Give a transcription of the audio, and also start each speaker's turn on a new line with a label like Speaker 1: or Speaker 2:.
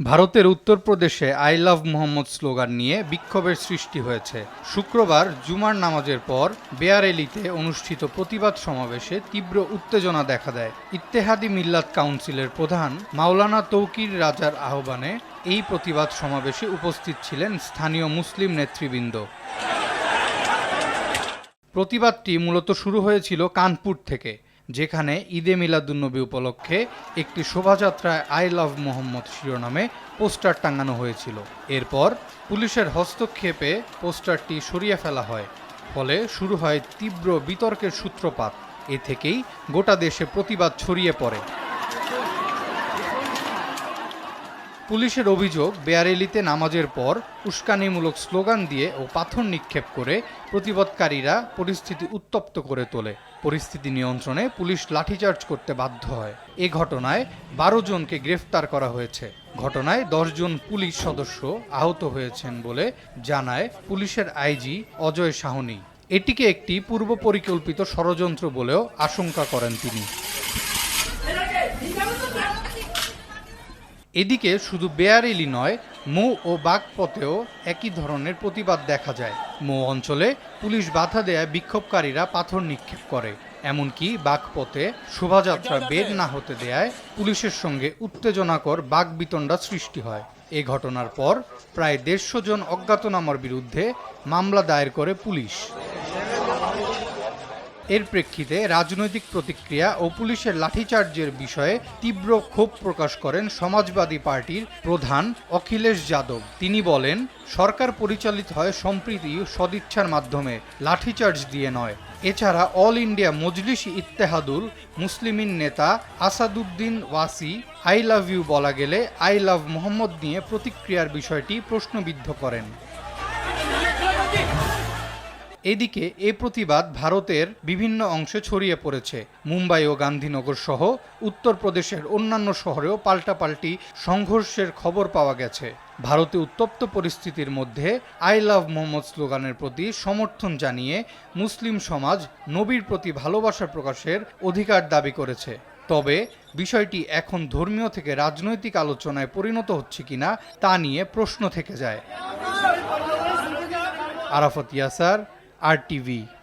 Speaker 1: ভারতের উত্তরপ্রদেশে I love Mohammad slogan নিয়ে বিক্ষোভের সৃষ্টি হয়েছে। শুক্রবার জুমার নামাজের পর বেয়ারেলিতে অনুষ্ঠিত প্রতিবাদ সমাবেশে তীব্র উত্তেজনা দেখা দেয়। ইত্তেহাদি মিল্লাত কাউন্সিলের প্রধান মাওলানা তৌকির রাজার আহ্বানে এই প্রতিবাদ সমাবেশে উপস্থিত ছিলেন স্থানীয় মুসলিম নেতৃবৃন্দ। প্রতিবাদটি মূলত শুরু হয়েছিল কানপুর থেকে। যেখানে ঈদে মিলাদুন্নবী উপলক্ষে একটি শোভাযাত্রায় আই লাভ মোহাম্মদ শিরোনামে পোস্টার টাঙানো হয়েছিল। এরপর পুলিশের হস্তক্ষেপে পোস্টারটি সরিয়ে ফেলা হয়। ফলে শুরু হয় তীব্র বিতর্কের সূত্রপাত। এ থেকেই গোটা দেশে প্রতিবাদ ছড়িয়ে পড়ে। পুলিশের অভিযোগ, বেয়ারেলিতে নামাজের পর উস্কানিমূলক স্লোগান দিয়ে ও পাথর নিক্ষেপ করে প্রতিবাদকারীরা পরিস্থিতি উত্তপ্ত করে তোলে। পরিস্থিতি নিয়ন্ত্রণে পুলিশ লাঠিচার্জ করতে বাধ্য হয়। এ ঘটনায় বারো জনকে গ্রেফতার করা হয়েছে। ঘটনায় দশজন পুলিশ সদস্য আহত হয়েছেন বলে জানায় পুলিশের আইজি অজয় সাহনী। এটিকে একটি পূর্ব পরিকল্পিত ষড়যন্ত্র বলেও আশঙ্কা করেন তিনি। এদিকে শুধু বেয়ারেলি নয়, মৌ ও বাগপথেও একই ধরনের প্রতিবাদ দেখা যায়। মৌ অঞ্চলে পুলিশ বাধা দেয় বিক্ষোভকারীরা পাথর নিক্ষেপ করে, এমনকি বাগপথে শোভাযাত্রা বের না হতে দেয় পুলিশের সঙ্গে উত্তেজনাকর বাগবিতণ্ডা সৃষ্টি হয়। এ ঘটনার পর প্রায় দেড়শো জন অজ্ঞাতনামার বিরুদ্ধে মামলা দায়ের করে পুলিশ। এর প্রেক্ষিতে রাজনৈতিক প্রতিক্রিয়া ও পুলিশের লাঠিচার্জের বিষয়ে তীব্র ক্ষোভ প্রকাশ করেন সমাজবাদী পার্টির প্রধান অখিলেশ যাদব। তিনি বলেন, সরকার পরিচালিত হয় সম্প্রীতি সদিচ্ছার মাধ্যমে, লাঠিচার্জ দিয়ে নয়। এছাড়া অল ইন্ডিয়া মজলিস ইত্তেহাদুল, মুসলিমিন নেতা Asaduddin Owaisi, I love you বলা গেলে আই লাভ মোহাম্মদ নিয়ে প্রতিক্রিয়ার বিষয়টি প্রশ্নবিদ্ধ করেন। এদিকে এ প্রতিবাদ ভারতের বিভিন্ন অংশে ছড়িয়ে পড়েছে। মুম্বাই ও গান্ধীনগর সহ উত্তরপ্রদেশের অন্যান্য শহরেও পাল্টাপাল্টি সংঘর্ষের খবর পাওয়া গেছে। ভারতে উত্তপ্ত পরিস্থিতির মধ্যে আই লাভ মোহাম্মদ স্লোগানের প্রতি সমর্থন জানিয়ে মুসলিম সমাজ নবীর প্রতি ভালোবাসা প্রকাশের অধিকার দাবি করেছে। তবে বিষয়টি এখন ধর্মীয় থেকে রাজনৈতিক আলোচনায় পরিণত হচ্ছে কিনা তা নিয়ে প্রশ্ন থেকে যায়। আরাফত ইয়াসার RTV